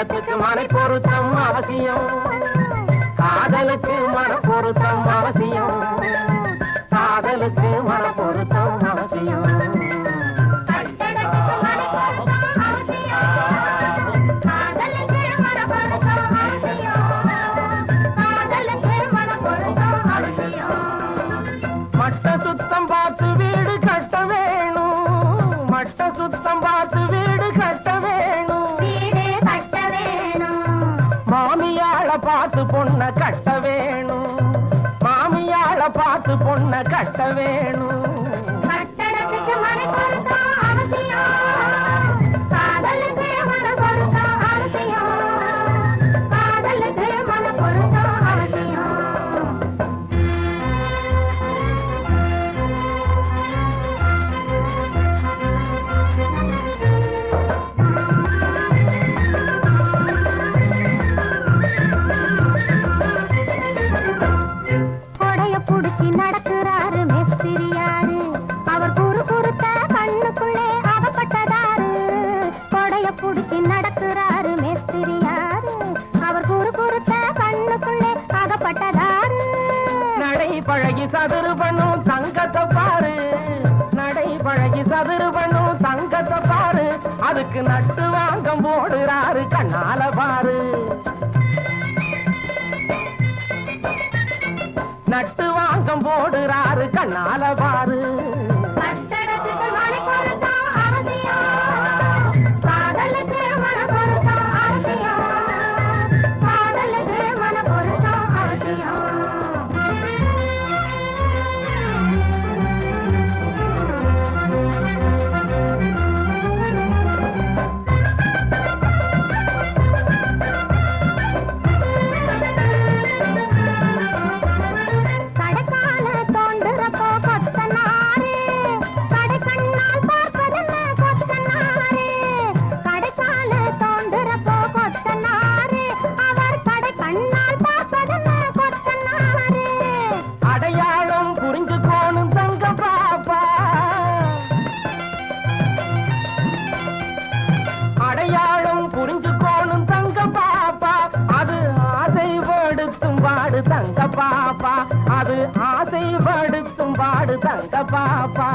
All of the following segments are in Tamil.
பந்தத்துக்கு மனை பொருத்தம் அவசியம். காதலுக்கு மன பொருத்தம் அவசியம். காதலுக்கு மன பொருத்தம் அவசியம் சுத்தம் பார்த்து வீடு கட்ட வேணும். மட்ட சுத்தம் பார்த்து வீடு பார்த்து பொண்ண கட்ட வேணும் பழகி சதுரு பண்ணும் தங்கத்தை பாரு. நடை பழகி சதுரு பண்ணும் தங்கத்தை பாரு. அதுக்கு நட்டு வாங்கம் போடுறாரு கண்ணால பாரு. நட்டு வாங்கம் போடுறாரு கண்ணால பாரு. பாடு தங்க பாப்பா. அது ஆசை படுத்தும் பாடு தங்க பாப்பா.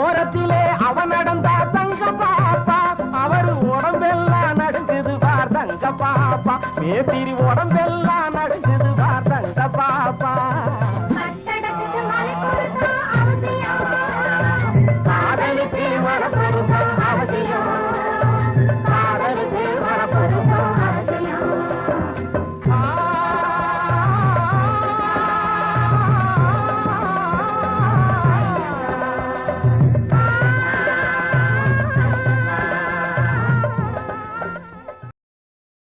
ஓரத்திலே அவன் நடந்தா தங்க பாப்பா. அவர் உடம்பெல்லாம் நடந்தது பார் தங்க பாப்பா. மேத்திரி உடம்பெல்லாம்